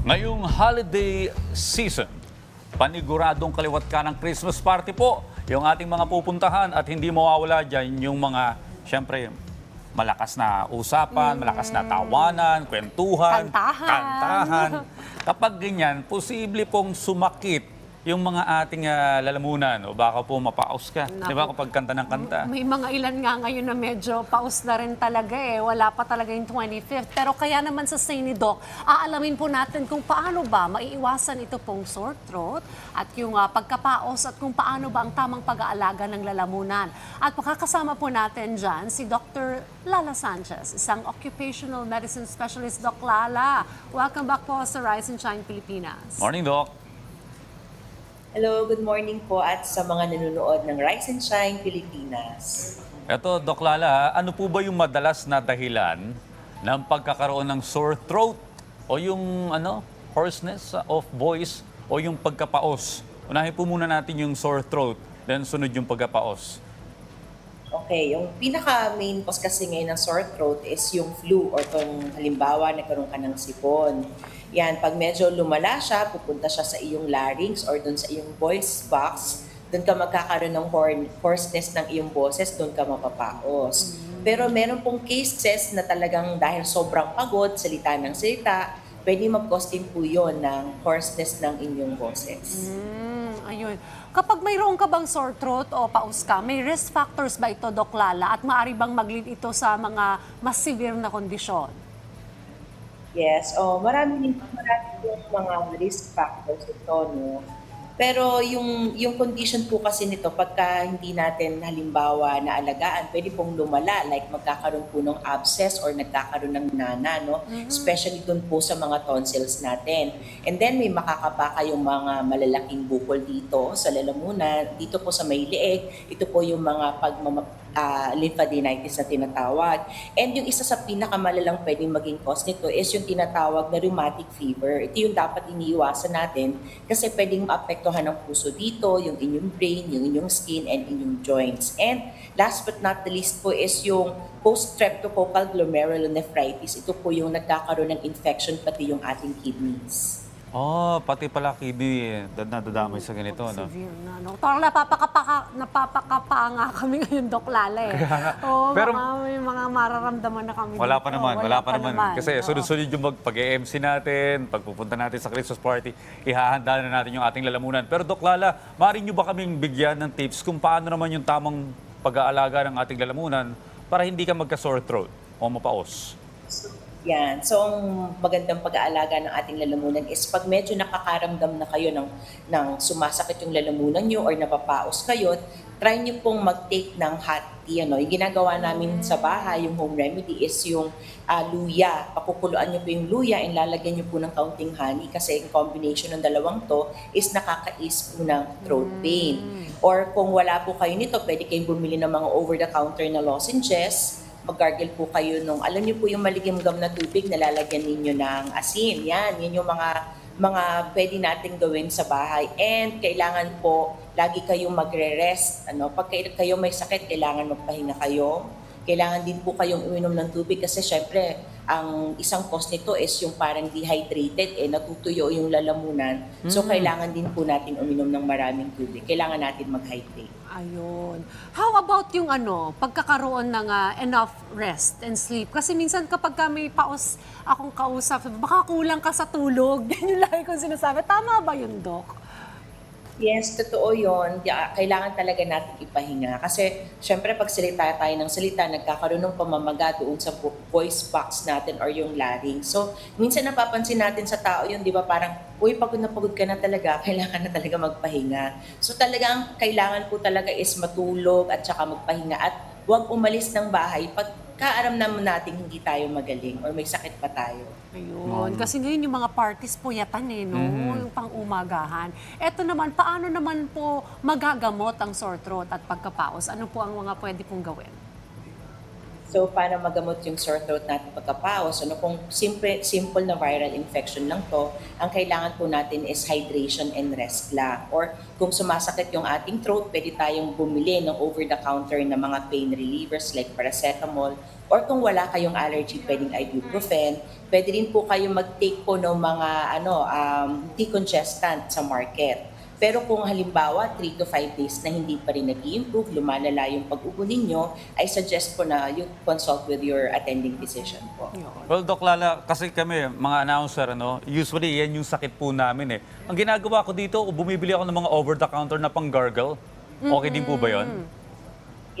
Ngayong holiday season, paniguradong kaliwat ka ng Christmas party po yung ating mga pupuntahan at hindi mawawala dyan yung mga, syempre, malakas na usapan, malakas na tawanan, kwentuhan, Kantahan. kantahan. Kapag ganyan, posible pong sumakit yung mga ating ah, lalamunan o baka po mapaos ka, di ba, kapag kanta ng kanta. May mga ilan nga ngayon na medyo paus na rin talaga eh. Wala pa talaga yung 25th. Pero kaya naman sa say ni Doc, aalamin po natin kung paano ba maiiwasan ito pong sore throat at yung ah, pagkapaos at kung paano ba ang tamang pag-aalaga ng lalamunan. At makakasama po natin dyan si Dr. Lala Sanchez, isang occupational medicine specialist. Doc Lala, welcome back po sa Rise and Shine Pilipinas. Morning, Doc. Hello, good morning po at sa mga nanonood ng Rise and Shine Pilipinas. Eto, Doc Lala, ano po ba yung madalas na dahilan ng pagkakaroon ng sore throat o yung ano, hoarseness of voice o yung pagkapaos? Unahin po muna natin yung sore throat, then sunod yung pagkapaos. Okay, yung pinaka-main cause kasi ngayon ng sore throat is yung flu or kung halimbawa nagkaroon ka ng sipon. Yan, pag medyo lumala siya, pupunta siya sa iyong larynx or dun sa iyong voice box, dun ka magkakaroon ng horn, hoarseness ng iyong boses, dun ka mapapaos. Pero meron pong cases na talagang dahil sobrang pagod, salita ng salita, pwede mag-cause din po yun ng hoarseness ng inyong boses. Mm, ayun. Kapag mayroon ka bang sore throat o paus ka, may risk factors ba ito, Doc Lala? At maaari bang mag-lead ito sa mga mas severe na kondisyon? Yes, oh, marami din marami yung mga risk factors ito, no? Pero yung yung condition po kasi nito pagka hindi natin halimbawa na alagaan, pwede pong lumala like magkakaroon po ng abscess or nagkakaroon ng nana, no? Especially dun po sa mga tonsils natin. And then may makakapa kayong mga malalaking bukol dito sa lalamunan, dito po sa may leeg. Ito po yung mga pagmama, ah, lymphadenitis na tinatawag. And yung isa sa pinakamalalang pwedeng maging cause nito is yung tinatawag na rheumatic fever. Ito yung dapat iniiwasan natin kasi pwedeng maapektuhan ng puso dito, yung inyong brain, yung inyong skin, and inyong joints. And last but not the least po is yung post-streptococcal glomerulonephritis. Ito po yung nagkakaroon ng infection pati yung ating kidneys. Oh, pati pala kidney, dad nadadamay sa ganito, no? Severe na, no? Parang napapakapa, napapakapa nga kami ngayon, Doc Lala eh. Oo, Pero- mga, may mga mararamdaman na kami Wala dito. pa naman, wala, pa, naman. Kasi Oo. sunod-sunod yung mag- pag-MC natin, pagpupunta natin sa Christmas party, ihahanda na natin yung ating lalamunan. Pero Doc Lala, maaari nyo ba kaming bigyan ng tips kung paano naman yung tamang pag-aalaga ng ating lalamunan para hindi ka magka-sore throat o mapaos? Yan. So, ang magandang pag-aalaga ng ating lalamunan is pag medyo nakakaramdam na kayo ng, ng sumasakit yung lalamunan nyo or napapaos kayo, try nyo pong mag-take ng hot tea. Ano? Yung ginagawa namin sa bahay, yung home remedy is yung ah, luya. Pakukuluan nyo po yung luya and lalagyan nyo po ng kaunting honey kasi yung combination ng dalawang to is nakakais po ng throat pain. Or kung wala po kayo nito, pwede kayong bumili ng mga over-the-counter na lozenges mag-gargle po kayo nung, alam niyo po yung maligam-gam na tubig, nalalagyan ninyo ng asin. Yan, yan yung mga mga pwede nating gawin sa bahay. And kailangan po, lagi kayong magre-rest. Ano? Pag kay- kayo may sakit, kailangan magpahinga kayo. Kailangan din po kayong uminom ng tubig kasi syempre, ang isang cause nito is yung parang dehydrated, eh, natutuyo yung lalamunan. So, kailangan din po natin uminom ng maraming tubig. Kailangan natin mag-hydrate. Ayun. How about yung ano, pagkakaroon ng ah, enough rest and sleep? Kasi minsan kapag ka may paus akong kausap, baka kulang ka sa tulog. Yan yung lagi kong sinasabi. Tama ba yun, Doc? Yes, totoo yun. Ya- Kailangan talaga natin ipahinga. Kasi, syempre, pag salita tayo ng salita, nagkakaroon ng pamamaga doon sa vo- voice box natin or yung larynx. So, minsan napapansin natin sa tao yun, di ba, parang, uy, pagod na pagod ka na talaga, kailangan na talaga magpahinga. So, talagang kailangan po talaga is matulog at saka magpahinga at huwag umalis ng bahay pag kaaram naman natin hindi tayo magaling or may sakit pa tayo. Ayun. Kasi ngayon yung mga parties puyatan eh, no? Yung pang-umagahan. Eto naman, paano naman po magagamot ang sore throat at pagkapaos? Ano po ang mga pwede pong gawin? So, para magamot yung sore throat natin pagkapaos, ano kung simple, simple na viral infection lang to, ang kailangan po natin is hydration and rest lang. Or kung sumasakit yung ating throat, pwede tayong bumili ng over-the-counter na mga pain relievers like paracetamol. Or kung wala kayong allergy, pwedeng ibuprofen. Pwede rin po kayong mag-take po ng mga ano, um, decongestant sa market. Pero kung halimbawa 3 to 5 days na hindi pa rin nag improve lumalala yung pag-ubo ninyo, I suggest po na you consult with your attending physician po. Well, Doc Lala, kasi kami, mga announcer, ano, usually yan yung sakit po namin eh. Ang ginagawa ko dito, bumibili ako ng mga over-the-counter na pang-gargle. Okay din po ba yun?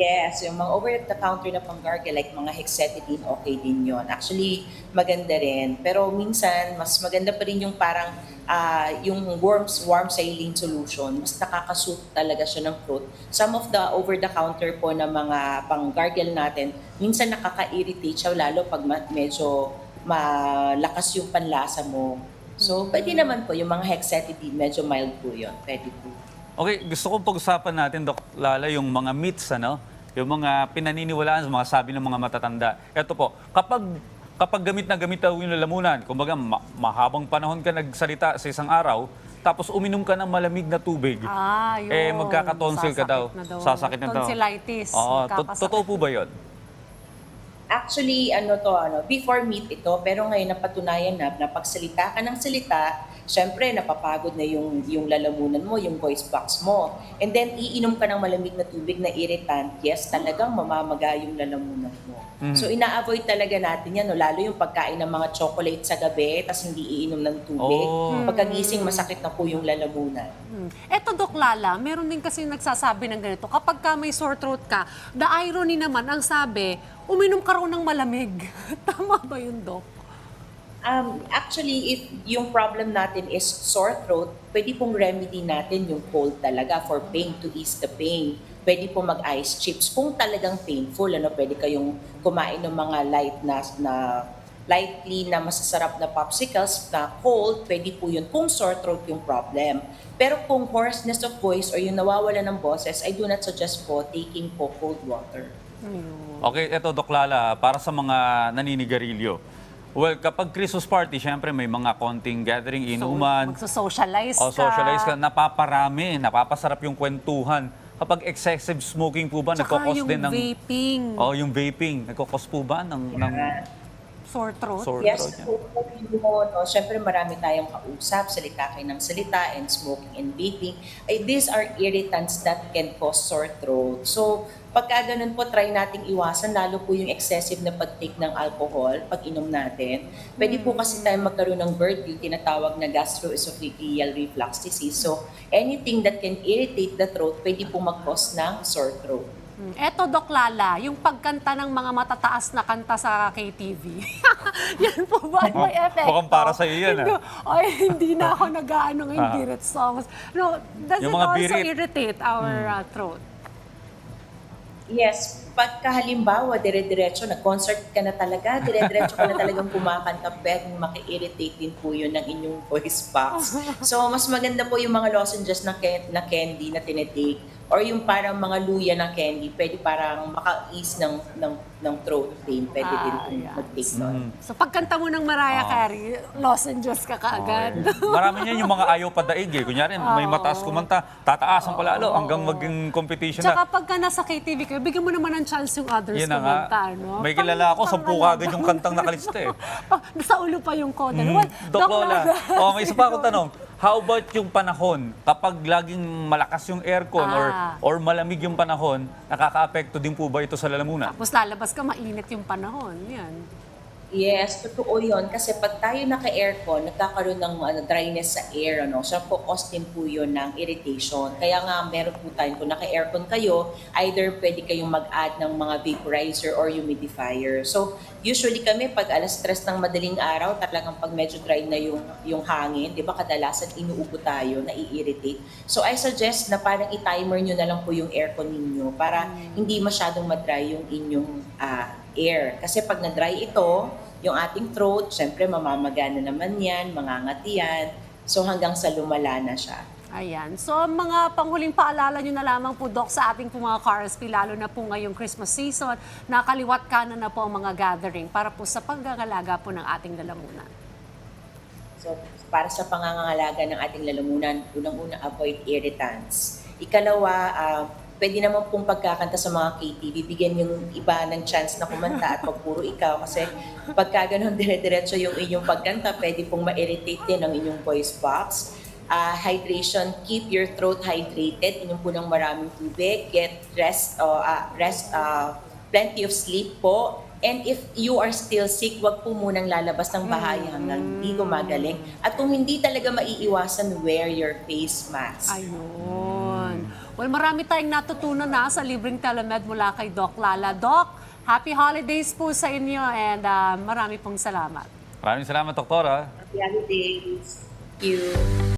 Yes, yung mga over-the-counter na pang-gargle, like mga hexetidine, okay din yon. Actually, maganda rin. Pero minsan, mas maganda pa rin yung parang ah, yung worms, warm saline solution. Mas nakakasuit talaga siya ng throat. Some of the over-the-counter po na mga pang-gargle natin, minsan nakaka-irritate siya, lalo pag medyo malakas yung panlasa mo. So, pwede naman po, yung mga hexetidine, medyo mild po yun. Pwede po. Okay, gusto kong pag-usapan natin, Doc Lala, yung mga myths, ano? Yung mga pinaniniwalaan, mga sabi ng mga matatanda. Ito po, kapag kapag gamit na gamit daw yung lalamunan, kumbaga ma- mahabang panahon ka nagsalita sa isang araw, tapos uminom ka ng malamig na tubig, Ah, yun. eh magkakatonsil ka daw. Sasakit na daw. Sasakit na daw. Tonsillitis. Oo, to- Magkakasakit. totoo po ba yun? Actually, ano to, ano, before meet ito, pero ngayon napatunayan na, na pagsalita ka ng salita, syempre napapagod na yung, yung lalamunan mo, yung voice box mo. And then, iinom ka ng malamig na tubig na irritant, yes, talagang mamamaga yung lalamunan mo. So, ina-avoid talaga natin yan, no? lalo yung pagkain ng mga chocolate sa gabi, tas hindi iinom ng tubig. Oh. Pagkagising, masakit na po yung lalamunan. Hmm. Eto, Dok Lala, meron din kasi nagsasabi ng ganito, kapag ka may sore throat ka, the irony naman, ang sabi, uminom ka raw ng malamig. Tama ba yun, Dok? Um, actually, if yung problem natin is sore throat, pwede pong remedy natin yung cold talaga for pain, to ease the pain. Pwede po mag-ice chips. Kung talagang painful, ano, pwede kayong kumain ng mga light na, na lightly na masasarap na popsicles na cold, pwede po yun kung sore throat yung problem. Pero kung hoarseness of voice or yung nawawala ng boses, I do not suggest po taking po cold water. Okay, eto Doc Lala, para sa mga naninigarilyo. Well, kapag Christmas party, syempre may mga konting gathering, inuman, Magsa-socialize o ka. socialize ka, napaparami, napapasarap yung kwentuhan. Kapag excessive smoking po ba, Tsaka nagkakos yung din ng... vaping, Oh, yung vaping, nagkakos po ba ng, ng sore throat. sore Yes, throat? po, yun, no? Siyempre marami tayong kausap, salita kayo ng salita, and smoking and vaping. Ay, these are irritants that can cause sore throat. So, pagka ganun po, try nating iwasan, lalo po yung excessive na pag-take ng alcohol, pag inom natin. Pwede po kasi tayo magkaroon ng GERD, yung tinatawag na gastroesophageal reflux disease. So, anything that can irritate the throat, pwede po mag-cause ng sore throat. Hmm. Eto, Dok Lala, yung pagkanta ng mga matataas na kanta sa KTV. yan po ba ay may effect? Mukhang para sa'yo yan, ah. Ay, hindi na ako nag-ano ng Ah. birit songs. No, does Yung it mga also birit. irritate our uh, throat? Yes, pagka halimbawa, dire-diretso, nag-concert ka na talaga, dire-diretso ka na talagang kumakanta, pwedeng maki-irritate din po yun ng inyong voice box. So, mas maganda po yung mga lozenges na, ken- na candy na tinitake or yung parang mga luya na candy, pwede parang maka-ease ng, ng, ng throat pain, pwede din Ah, po yeah. mag-take nun. So pagkanta mo ng Mariah Ah. Carey, lozenges ka kaagad. Okay. Marami niyan yung mga ayaw padaig eh. Kunyari, may mataas kumanta, tataasan palalo hanggang maging competition na. Tsaka pagka nasa KTV kayo, bigyan mo naman ng chance yung others Yun na nga. kumanta, no? May kilala ako, sampu kagad yung kantang nakalista eh. Pa- sa ulo pa yung koda. Mm, Well, Doc Lola. Oh, may isa pa akong tanong. How about yung panahon? Kapag laging malakas yung aircon or Ah. or malamig yung panahon, nakaka-apekto din po ba ito sa lalamunan? Tapos lalabas ka, mainit yung panahon. Yan. Yes, totoo yun. Kasi pag tayo naka-aircon, nagkakaroon ng ano, dryness sa air. Ano? So, po, cause din po yun ng irritation. Kaya nga, meron po tayo, kung naka-aircon kayo, either pwede kayong mag-add ng mga vaporizer or humidifier. So, usually kami, pag alas stress ng madaling araw, talagang pag medyo dry na yung, yung hangin, di ba kadalasan inuubo tayo, nai-irritate. So, I suggest na parang i-timer nyo na lang po yung aircon ninyo para hindi masyadong madry yung inyong ah, air. Kasi pag na-dry ito, yung ating throat, syempre mamamaga na naman yan, mangangati yan. So hanggang sa lumala na siya. Ayan. So, mga panghuling paalala nyo na lamang po, Doc, sa ating po mga KRSP, lalo na po ngayong Christmas season, nakaliwat kanan na po ang mga gathering para po sa paggagalaga po ng ating lalamunan. So, para sa pangangangalaga ng ating lalamunan, unang-una, avoid irritants. Ikalawa, ah, pwede naman pong pagkakanta sa mga KTV, bigyan yung iba ng chance na kumanta at pag puro ikaw. Kasi pagka ganun dire-diretso yung inyong pagkanta, pwede pong ma-irritate din ang inyong voice box. Ah, hydration, keep your throat hydrated. Inom po ng maraming tubig. Get rest, o ah, rest, ah, plenty of sleep po. And if you are still sick, wag po munang lalabas ng bahay hanggang hindi gumagaling. At kung hindi talaga maiiwasan, wear your face mask. Ayun. Well, marami tayong natutunan na sa libreng telemed mula kay Doc Lala. Doc, happy holidays po sa inyo and ah, marami pong salamat. Maraming salamat, Doktora. Happy holidays. Thank you.